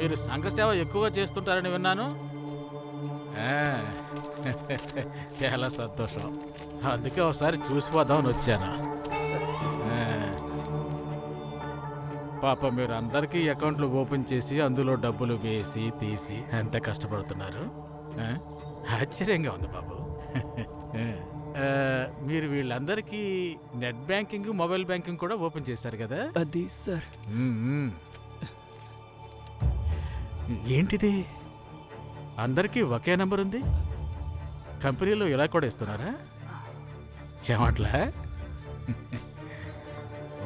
మీరు సంఘ సేవ ఎక్కువగా చేస్తుంటారని విన్నాను. చాలా సంతోషం. అందుకే ఒకసారి చూసిపోదామని వచ్చాను. పాప మీరు అందరికీ అకౌంట్లు ఓపెన్ చేసి అందులో డబ్బులు వేసి తీసి ఎంత కష్టపడుతున్నారు? ఆశ్చర్యంగా ఉంది బాబు. మీరు వీళ్ళందరికీ నెట్ బ్యాంకింగ్ మొబైల్ బ్యాంకింగ్ కూడా ఓపెన్ చేశారు కదా? అది సార్. ఏంటిది? అందరికీ ఒకే నెంబర్ ఉంది. కంపెనీలో ఇలా కూడా ఇస్తున్నారా? చెమట్లా?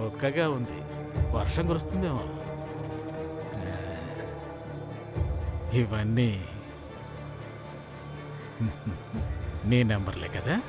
ఒక్కగా ఉంది. వర్షం కురుస్తుందేమో. ఇవన్నీ. నీ నెంబర్లే కదా?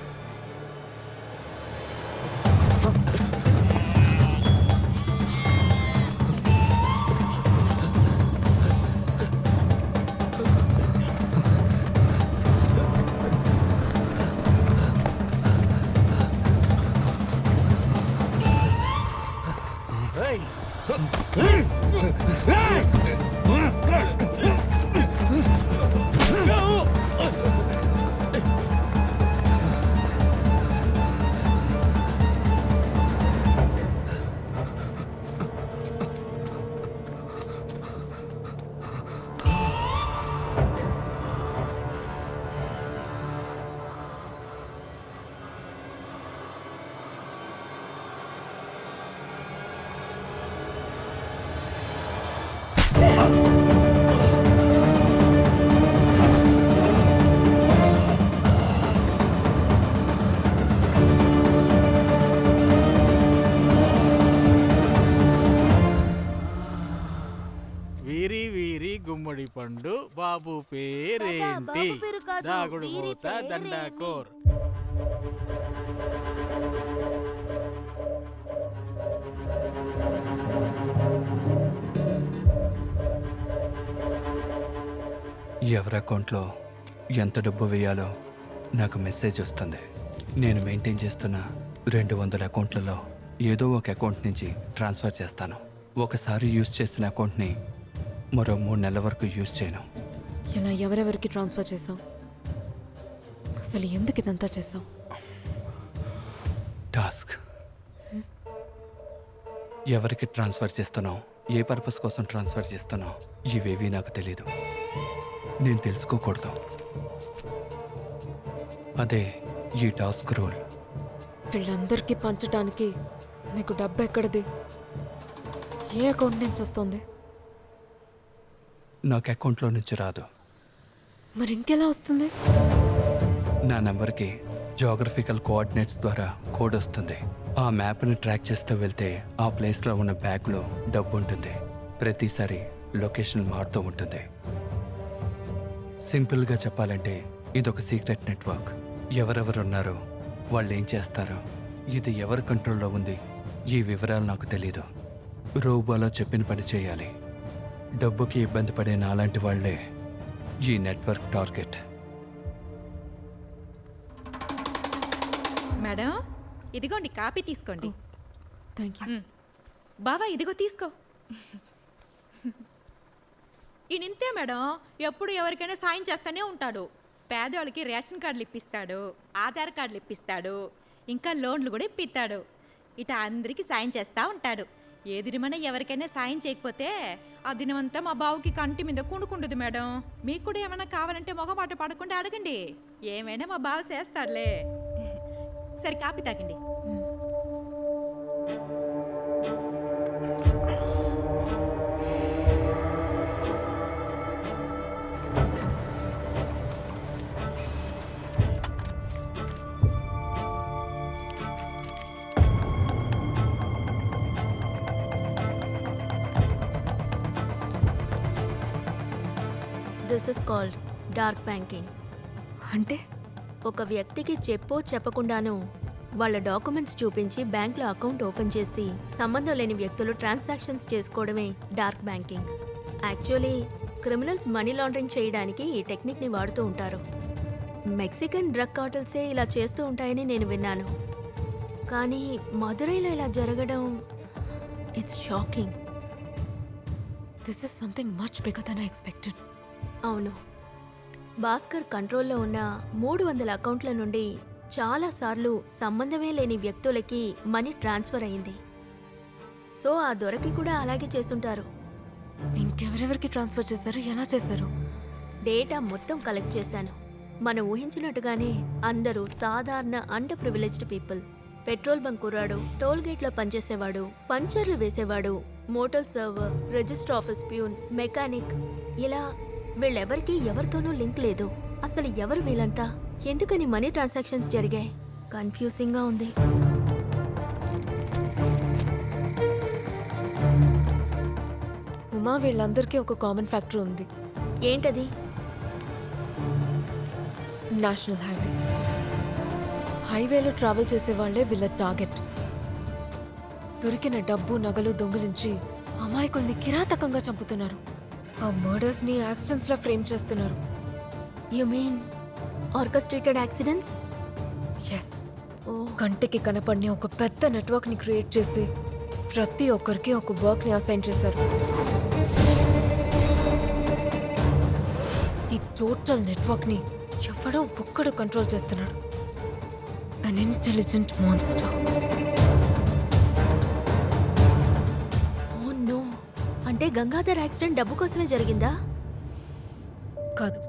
పండు బాబు పేరేంటి? దాగుడు మూత? దండాకోర్ ఎవరి అకౌంట్లో ఎంత డబ్బు వేయాలో నాకు మెసేజ్ వస్తుంది. నేను మెయింటైన్ చేస్తున్న రెండు వందల అకౌంట్లలో ఏదో ఒక అకౌంట్ నుంచి ట్రాన్స్ఫర్ చేస్తాను. ఒకసారి యూజ్ చేసిన అకౌంట్ని మరో మూడు నెలల వరకు యూజ్ చేయను. ఇలా ఎవరెవరికి ట్రాన్స్ఫర్ చేసావు అసలు ఎందుకు ఇదంతా చేసావు టాస్క్. ఎవరికి ట్రాన్స్ఫర్ చేస్తున్నావు ఏ పర్పస్ కోసం ట్రాన్స్ఫర్ చేస్తున్నావు ఇవేవి నాకు తెలీదు. నేను తెలుసుకోకూడదు. అదే ఈ టాస్క్ రూల్. వీళ్ళందరికీ పంచడానికి నీకు డబ్బు ఎక్కడిది? ఏ అకౌంట్ నుంచి వస్తుంది? నాకు అకౌంట్లో నుంచి రాదు. మరి ఇంకెలా వస్తుంది? నా నెంబర్కి జోగ్రఫికల్ కోఆర్డినేట్స్ ద్వారా కోడ్ వస్తుంది. ఆ మ్యాప్ని ట్రాక్ చేస్తూ వెళ్తే ఆ ప్లేస్లో ఉన్న బ్యాగ్లో డబ్బు ఉంటుంది. ప్రతిసారి లొకేషన్ మారుతూ ఉంటుంది. సింపుల్గా చెప్పాలంటే ఇదొక సీక్రెట్ నెట్వర్క్. ఎవరెవరు ఉన్నారో వాళ్ళు ఏం చేస్తారో ఇది ఎవరి కంట్రోల్లో ఉంది ఈ వివరాలు నాకు తెలీదు. రోబోలో చెప్పిన పని చేయాలి. డబ్బుకి ఇబ్బంది పడే నాలాంటి వాళ్ళే ఈ నెట్వర్క్ టార్గెట్. మేడం ఇదిగోండి కాపీ తీసుకోండి. Thank you. బావా ఇదిగో తీసుకో. ఈయనింతే మేడం ఎప్పుడు ఎవరికైనా సాయం చేస్తూనే ఉంటాడు. పేదవాళ్ళకి రేషన్ కార్డులు ఇప్పిస్తాడు ఆధార్ కార్డులు ఇప్పిస్తాడు ఇంకా లోన్లు కూడా ఇప్పిస్తాడు. ఇట అందరికీ సాయం చేస్తూ ఉంటాడు. ఏ దినమన్నా ఎవరికైనా సాయం చేయకపోతే ఆ దినమంతా మా బావుకి కంటి మీద కుణుకుండదు మేడం. మీకు కూడా ఏమైనా కావాలంటే మొగమాట పడకుండా అడగండి. ఏమైనా మా బావ చేస్తాడులే. సరే కాపీ తాగండి. This is called dark banking అంటే? ఒక వ్యక్తికి చెప్పో చెప్పకుండానో వాళ్ళ డాక్యుమెంట్స్ చూపించి బ్యాంక్లో అకౌంట్ ఓపెన్ చేసి సంబంధం లేని వ్యక్తులు ట్రాన్సాక్షన్స్ చేసుకోవడమే dark banking actually criminals money laundering చేయడానికి ఈ టెక్నిక్ని వాడుతూ ఉంటారు. మెక్సికన్ డ్రగ్ కార్టల్సే ఇలా చేస్తూ ఉంటాయని నేను విన్నాను. కానీ మదురైలో ఇలా జరగడం it's shocking this is something much bigger than I expected అవును. భాస్కర్ కంట్రోల్లో ఉన్న మూడు వందల అకౌంట్ల నుండి చాలాసార్లు సంబంధమే లేని వ్యక్తులకి మనీ ట్రాన్స్ఫర్ అయింది. సో ఆ దొరకి కూడా అలాగే చేస్తుంటారు. ఇంకెవరెవరికి ట్రాన్స్ఫర్ చేశారు? ఎలా చేశారు? డేటా మొత్తం కలెక్ట్ చేశాను. మనం ఊహించినట్టుగానే అందరూ సాధారణ underprivileged people petrol bunk కుర్రాడు టోల్ గేట్లో పనిచేసేవాడు పంచర్లు వేసేవాడు motor server register office peon mechanic. ఇలా వీళ్ళెవరికీ ఎవరితోనూ లింక్ లేదు. అసలు ఎవరు వీళ్ళంతా? ఎందుకని మనీ ట్రాన్సాక్షన్స్ జరిగాయి? కన్ఫ్యూజింగ్గా ఉంది. ఉమా వీళ్ళందరికీ ఒక కామన్ ఫ్యాక్టర్ ఉంది. ఏంటది? National highway. హైవేలో ట్రావెల్ చేసే వాళ్ళే వీళ్ళ టార్గెట్. దొరికిన డబ్బు నగలు దొంగిలించి అమాయకుల్ని కిరాతకంగా చంపుతున్నారు. ఆ మర్డర్స్ని యాక్సిడెంట్స్ లా ఫ్రేమ్ చేస్తున్నారు. You mean orchestrated accidents yes oh. కంటికి కనపడిన ఒక పెద్ద నెట్వర్క్ని క్రియేట్ చేసి ప్రతి ఒక్కరికి ఒక వర్క్ని అసైన్ చేశారు. ఈ టోటల్ నెట్వర్క్ని ఎవడో ఒక్కడు కంట్రోల్ చేస్తున్నాడు. అన్ ఇంటెలిజెంట్ మాన్స్టర్ అంటే గంగాధర్ యాక్సిడెంట్ డబ్బు కోసమే జరిగిందా? కాదు.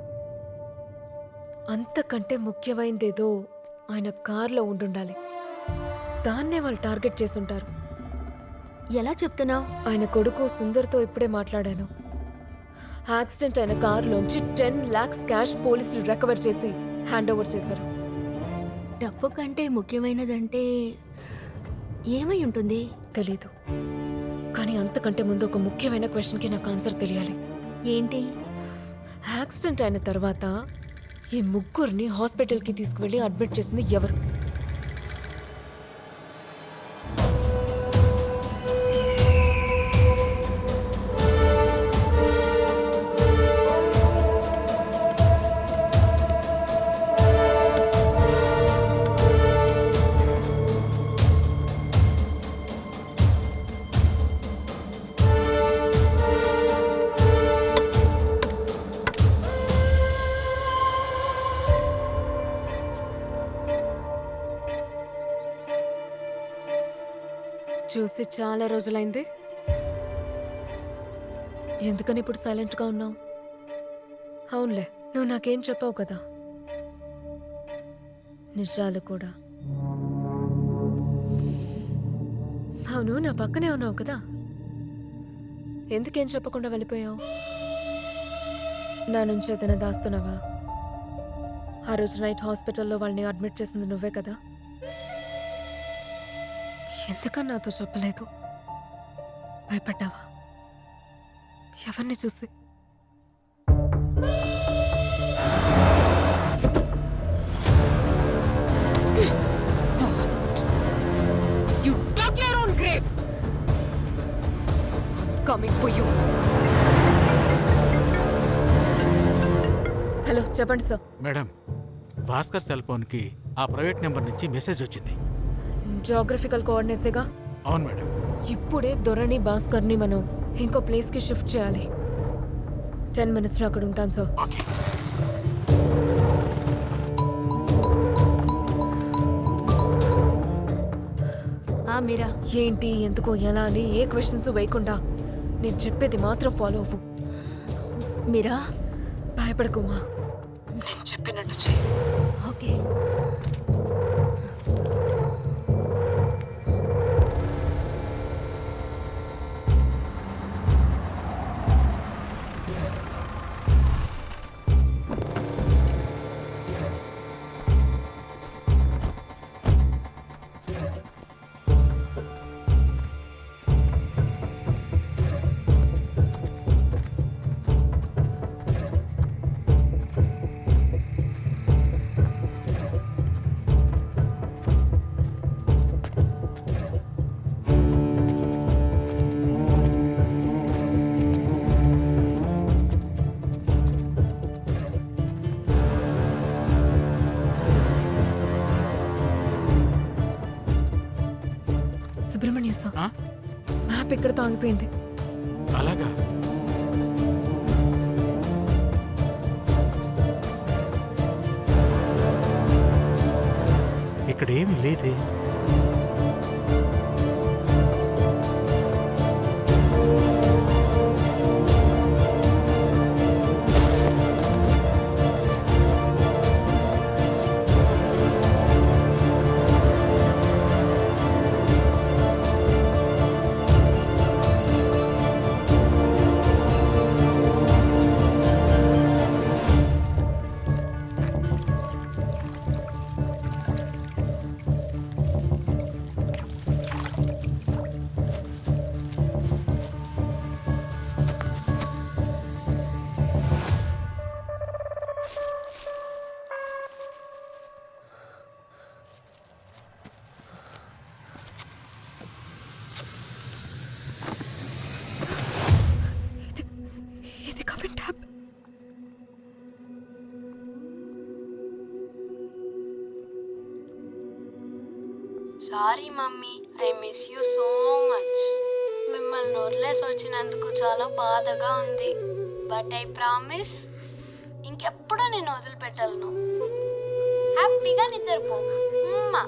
అంతకంటే ముఖ్యమైనదేదో ఆయన కార్లో ఉండుండాలి. దాన్నే వాళ్ళు టార్గెట్ చేసుంటారు ఎలా చెప్తున్నావు? ఆయన కొడుకు సుందర్తో ఇప్పుడే మాట్లాడాను. యాక్సిడెంట్ అయిన కారులోంచి టెన్ లాక్స్ క్యాష్ పోలీసులు రికవర్ చేసి హ్యాండ్ ఓవర్ చేశారు. డబ్బు కంటే ముఖ్యమైనదంటే ఏమై ఉంటుంది? తెలీదు. కానీ అంతకంటే ముందు ఒక ముఖ్యమైన క్వశ్చన్కి నాకు ఆన్సర్ తెలియాలి. ఏంటి? యాక్సిడెంట్ అయిన తర్వాత ఈ ముగ్గురిని హాస్పిటల్కి తీసుకువెళ్ళి అడ్మిట్ చేసింది ఎవరు? చూసి చాలా రోజులైంది. ఎందుకని ఇప్పుడు సైలెంట్గా ఉన్నావు? అవునులే నువ్వు నాకేం చెప్పావు కదా. నిజాలు కూడా. అవును నా పక్కనే ఉన్నావు కదా. ఎందుకేం చెప్పకుండా వెళ్ళిపోయావు? నా నుంచి ఏదైనా దాస్తున్నావా? ఆ రోజు నైట్ హాస్పిటల్లో వాళ్ళని అడ్మిట్ చేసింది నువ్వే కదా. ఎందుకని నాతో చెప్పలేదు. భయపడ్డావా? ఎవరిని చూసి? You dug your own grave! I'm coming for you. Hello చెప్పండి సార్. మేడం భాస్కర్ సెల్ ఫోన్కి ఆ ప్రైవేట్ నెంబర్ నుంచి మెసేజ్ వచ్చింది. జోగ్రఫికల్ కోఆర్డినేట్సేగా అవును మేడం. ఇప్పుడే దొరని భాస్కర్ని మనం ఇంకో ప్లేస్కి షిఫ్ట్ చేయాలి. టెన్ మినిట్స్లో అక్కడ ఉంటాను సార్. మీరా? ఏంటి ఎందుకో ఎలా అని ఏ క్వశ్చన్స్ వేయకుండా నేను చెప్పేది మాత్రం ఫాలో అవ్వు. మీరా? భయపడకుమా? నేను చెప్పినట్టు ఓకే. సుబ్రహ్మణ్య మ్యాప్ ఇక్కడ తాగిపోయింది అలాగా? ఇక్కడ ఏమి లేదే. Sorry mummy I miss you so much మిమ్మల్ని వదిలేసి వచ్చినందుకు చాలా బాధగా ఉంది. బట్ ఐ ప్రామిస్ ఇంకెప్పుడూ నేను వదిలిపెట్టలను. హ్యాపీగా నిద్రపో. ఉమ్మా.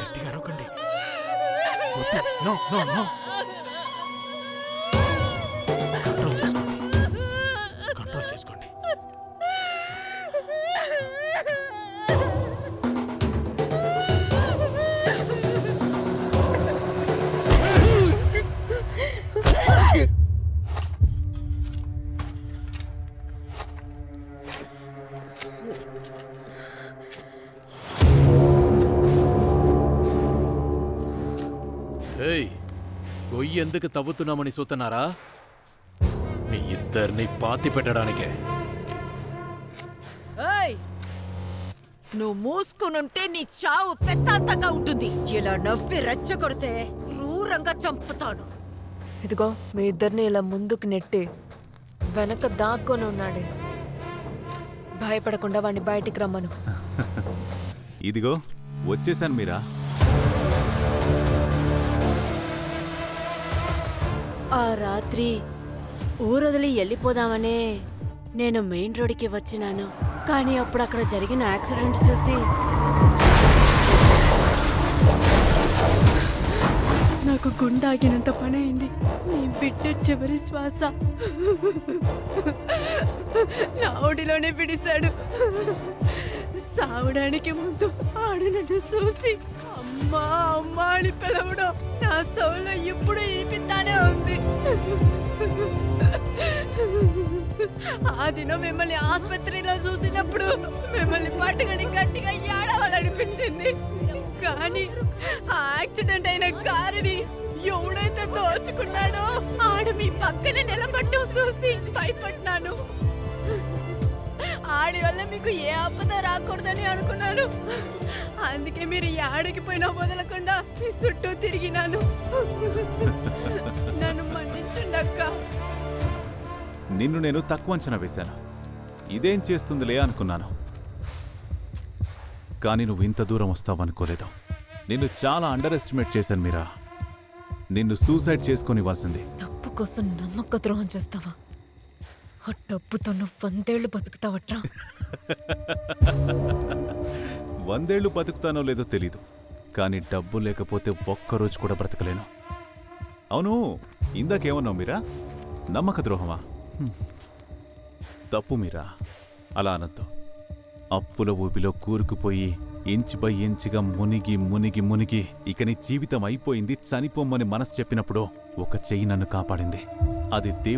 గట్టిగా అరవకండి. వద్దు. ఎందుకు తవ్వుతున్నామని చూస్తున్నారా? మీ ఇద్దరిని పాతి పెట్టడానికే. నువ్వు మూసుకునుంటే నీ చావు ప్రశాంతంగా ఉంటుంది. ఇలా నవ్వి రెచ్చగొడితే క్రూరంగా చంపుతాను. ఇదిగో మీ ఇద్దరిని ఇలా ముందుకు నెట్టి వెనక దాక్కొని ఉన్నాడే. భయపడకుండా వాడిని బయటికి రమ్మను. ఇదిగో వచ్చేసాను మీరా. ఆ రాత్రి ఊరొదిలి వెళ్ళిపోదామనే నేను మెయిన్ రోడ్కి వచ్చినాను. కానీ అప్పుడు అక్కడ జరిగిన యాక్సిడెంట్ చూసి నాకు గుండె ఆగినంత పని అయింది నీ బిడ్డ చివరి శ్వాస. నా ఒడిలోనే పిడిశాడు సావడానికి ముందు ఆడు నన్ను చూసి అమ్మా అమ్మా అని పిలవడం నా సౌలో ఇప్పుడు వినిపిస్తానే ఉంది. ఆ దినం మిమ్మల్ని ఆసుపత్రిలో చూసినప్పుడు మిమ్మల్ని పట్టుకొని గట్టిగా ఏడవాలనిపించింది. కానీ ఆ యాక్సిడెంట్ అయిన కారుని ఎవడైతే దోచుకున్నాడో ఆడ మీ పక్కన నిలబడ్డం చూసి భయపడ్డాను. ఆడి వల్ల మీకు ఏ ఆపద రాకూడదని అనుకున్నాను. అందుకే మీరు ఆడికి పోయినా వదలకుండా మీ చుట్టూ తిరిగినాను. నన్ను మన్నించండి అక్క నిన్ను నేను తక్కువ అంచనా వేశాను. ఇదేం చేస్తుందిలే అనుకున్నాను. కానీ నువ్వు ఇంత దూరం వస్తావనుకోలేదు నిన్ను చాలా అండర్ ఎస్టిమేట్ చేశాను మీరా. నిన్ను సూసైడ్ చేసుకొని ఇవ్వాల్సింది. డబ్బు కోసం నమ్మక ద్రోహం చేస్తావా? ఆ డబ్బుతో నువ్వు వందేళ్ళు బతుకుతావట్రా. వందేళ్ళు బతుకుతానో లేదో తెలీదు. కానీ డబ్బు లేకపోతే ఒక్కరోజు కూడా బ్రతకలేను. అవును ఇందాకేమన్నావు మీరా? నమ్మక ద్రోహమా? తప్పు మీరా? అలా అనద్దు. అప్పుల ఊపిలో కూరుకుపోయి ఇంచు బై ఇంచుగా మునిగి మునిగి మునిగి ఇక నీ జీవితం అయిపోయింది చనిపోమ్మని మనసు చెప్పినప్పుడు ఒక చెయ్యి నన్ను కాపాడింది. అది దేవుడు